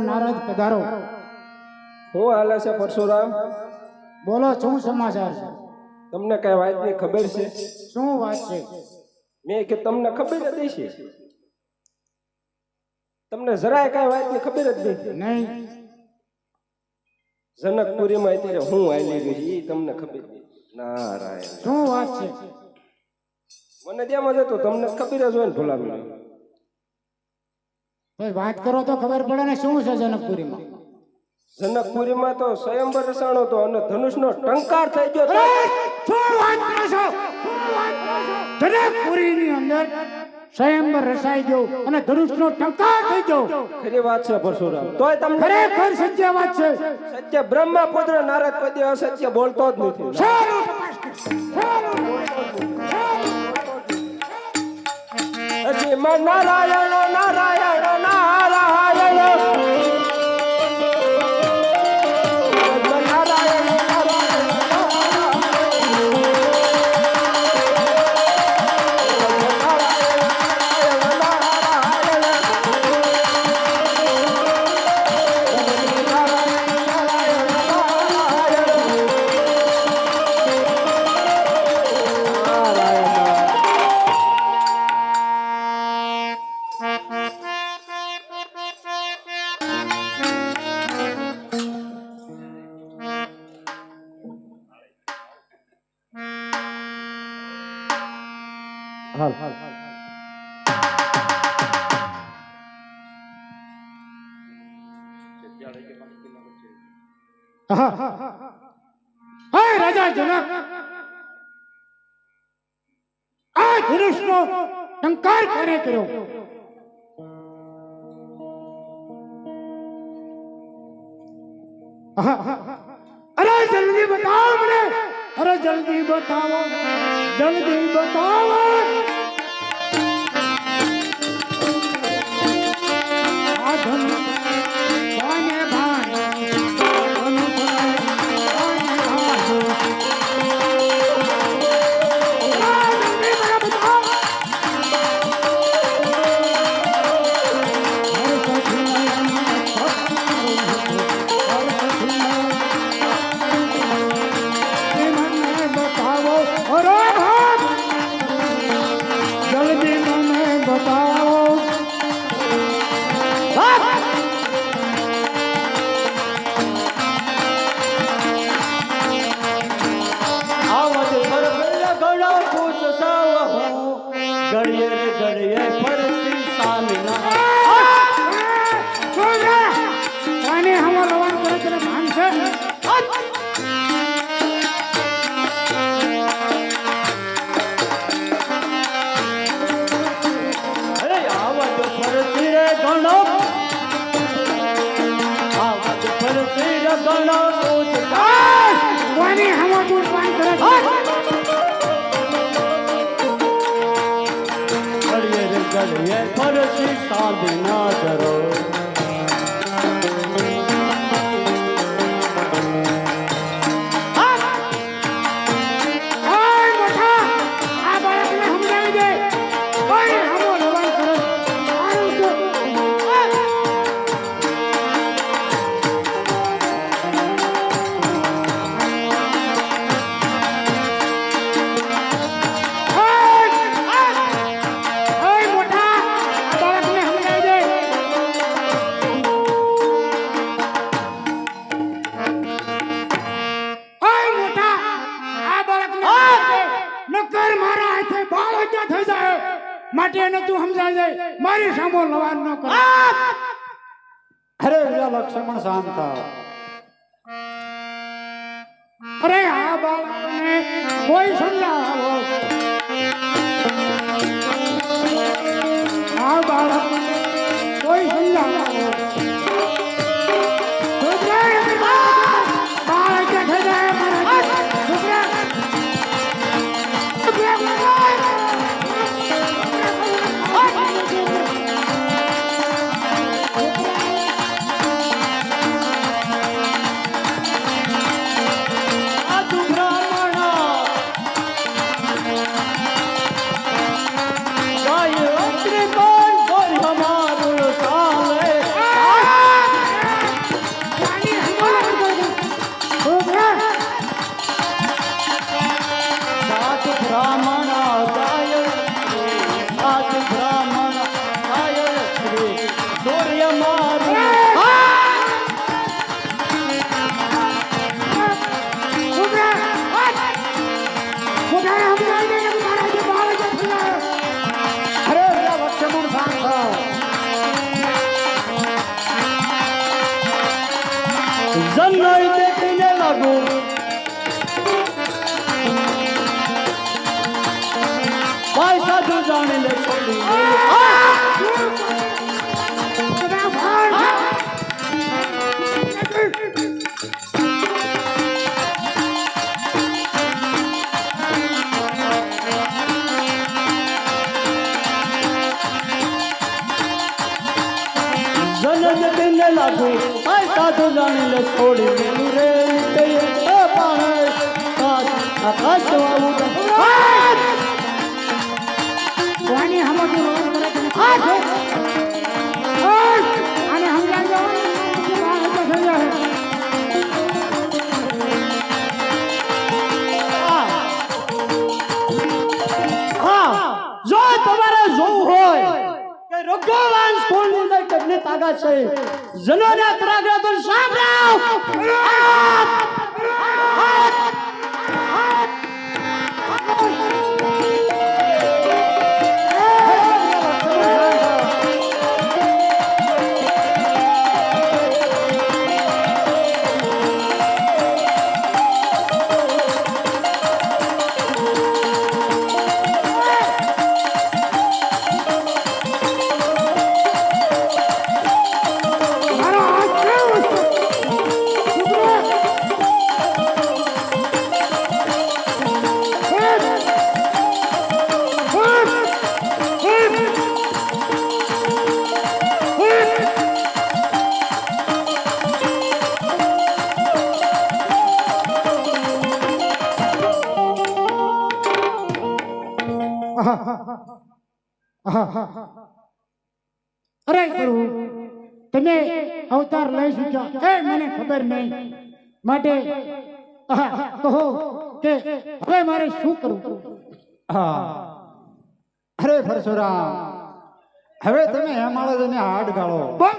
પધારો નારદ પધારો. હું હાલે છે પરશુરામ. બોલો શું સમાચાર છે? તમને કઈ વાતની ખબર છે? શું વાત છે? મેં કે તમને ખબર જ છે. તમને જરાય કઈ વાતની ખબર જ નથી. નહીં. જનકપુરીમાં અત્યારે હું આવી ગયું એ તમને ખબર. નારાયણ. શું વાત છે? મને ત્યાં મજા તો તમને ખબર જ હોય ને ભૂલાવી કોઈ વાત કરો તો ખબર પડે ને શું છે જનકપુરીમાં? જનકપુરીમાં તો સ્વયંવર રસાણો તો અને ધનુષનો ટંકાર થઈ ગયો શું વાત કરો છો. જનકપુરીની અંદર સ્વયંવર રસાઈ ગયો અને ધનુષનો ટંકાર થઈ ગયો. ખરી વાત છે પરશુરામ. તોય તમને ખરેખર સત્ય વાત છે. સત્ય બ્રહ્મા પુત્ર નારદ પદ્ય અસત્ય બોલતો જ નથી. સારું. સારું. નારાયણ નારાયણ. હાલ હે રાજા જનક આ ધનુષનો ટંકાર કોને કર્યો અરે જલ્દી બતાવો મને અરે જલ્દી બતાવો જલ્દી બતાવો. পারলাম না साधना करो માટે એને તું સમજાય દે મારી સામો લવાન ન કર. અરે વીરા લક્ષ્મણ શાંત થાવ. અરે આ બાળકને કોઈ સમજાવો જનોઈ દેખીને લાગુ ભાઈ સાધુ જાણી લે છોડી બધા સાધુ જાણી લે છોડી મેલું રે. કહીએ એ પાણે આકાશ આવું કોની હમજુ રોજ કરે તને આ છે. ઓય આને સમજાઈ દો પછી બહાર ઊભો થઈ જાય. હા. જો તમારે જોવું હોય કે રઘુવંશ કોણની અંદર કેટલી તાકાત છે. જનોના પ્રાગ્રહ તો સાંભળો. અરે પ્રભુ તમે અવતાર લઈ શક્યા એ મને ખબર નહીં. માટે કહો કે હવે મારે શું કરવું? અરે પરશુરામ હવે તમે હેમાળાજીને હાડ ગાળો. બોલ.